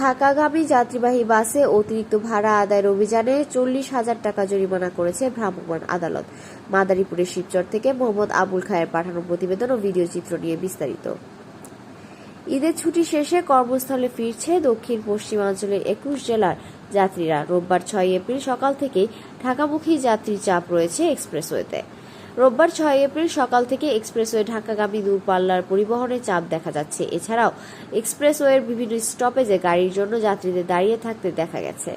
ঢাকাগামী যাত্রীবাহী বাসে অতিরিক্ত ভাড়া আদায়ের অভিযানে চল্লিশ হাজার টাকা জরিমানা করেছে ভ্রাম্যমাণ আদালত। মাদারীপুরের শিবচর থেকে মোহাম্মদ আবুল খায়ের পাঠানো প্রতিবেদন ও ভিডিও চিত্র নিয়ে বিস্তারিত। ঈদের ছুটি শেষে কর্মস্থলে ফিরছে দক্ষিণ পশ্চিমাঞ্চলের একুশ জেলার যাত্রীরা। রোববার ছয় এপ্রিল সকাল থেকেই ঢাকামুখী যাত্রীর চাপ রয়েছে এক্সপ্রেসওয়েতে। রোববার ছয় এপ্রিল সকাল থেকে এক্সপ্রেসওয়ে ঢাকাগামী দূরপাল্লার পরিবহনে চাপ দেখা যাচ্ছে। এছাড়াও এক্সপ্রেসওয়ের বিভিন্ন স্টপেজে গাড়ির জন্য যাত্রীদের দাঁড়িয়ে থাকতে দেখা গেছে।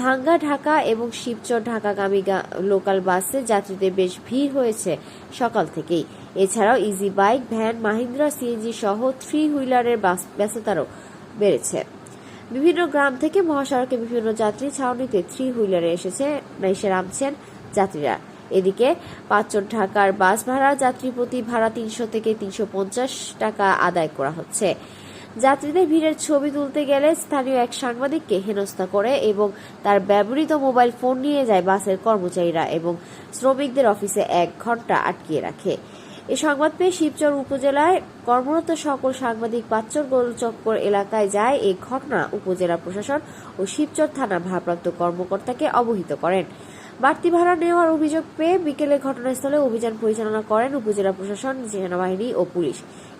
ভাঙ্গা ঢাকা এবং শিবচর ঢাকাগামী লোকাল বাসে যাত্রীদের বেশ ভিড় হয়েছে সকাল থেকেই। এছাড়াও easy bike, van, Mahindra, CNG সহ থ্রি হুইলারের বাস ব্যস্ততারও বেড়েছে। বিভিন্ন গ্রাম থেকে মহাসড়কে বিভিন্ন যাত্রী ছাউনিতে থ্রি হুইলারে এসেছে, এসে নামছেন যাত্রীরা। এদিকে পাঁচজন ঢাকার বাস ভাড়া যাত্রী প্রতি ভাড়া তিনশো থেকে তিনশো পঞ্চাশ টাকা আদায় করা হচ্ছে। যাত্রীদের ভিড়ের ছবি তুলতে গেলে স্থানীয় এক সাংবাদিককে হেনস্থা করে এবং তার ব্যবহৃত মোবাইল ফোন নিয়ে যায় বাসের কর্মচারীরা এবং শ্রমিকদের অফিসে এক ঘণ্টা আটকিয়ে রাখে। এ সংবাদ পেয়ে শিবচর উপজেলায় কর্মরত সকল সাংবাদিক পাচ্চর গোলচক্কর এলাকায় যায়। এই ঘটনা উপজেলা প্রশাসন ও শিবচর থানা ভারপ্রাপ্ত কর্মকর্তাকে অবহিত করেন। বাড়তি ভাড়া নেওয়ার অভিযোগ পেয়ে বিকেলে ঘটনাস্থলে অভিযান পরিচালনা করেন উপজেলা প্রশাসন, সেনাবাহিনী ও পুলিশ।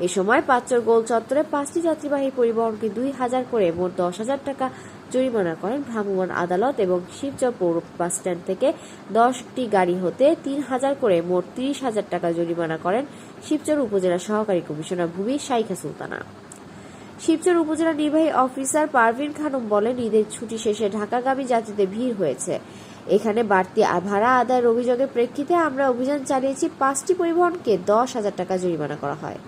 এ সময় পাঁচচর গোল চত্বরে পাঁচটি যাত্রীবাহী পরিবহনকে দুই হাজার করে মোট দশ হাজার টাকা জরিমানা করেন ভ্রাম্যমাণ আদালত এবং শিবচর পৌর বাস স্ট্যান্ড থেকে দশটি গাড়ি হতে তিন হাজার করে মোট তিরিশ হাজার টাকা জরিমানা করেন শিবচর উপজেলা সহকারী কমিশনার ভূমি শাইখা সুলতানা। শিবচর উপজেলা নির্বাহী অফিসার পারভিন খানম বলেন, ঈদের ছুটি শেষে ঢাকাগামী যাত্রীদের ভিড় হয়েছে। এখানে বাড়তি ভাড়া আদায়ের অভিযোগের প্রেক্ষিতে আমরা অভিযান চালিয়েছি। পাঁচটি পরিবহনকে দশ হাজার টাকা জরিমানা করা হয়।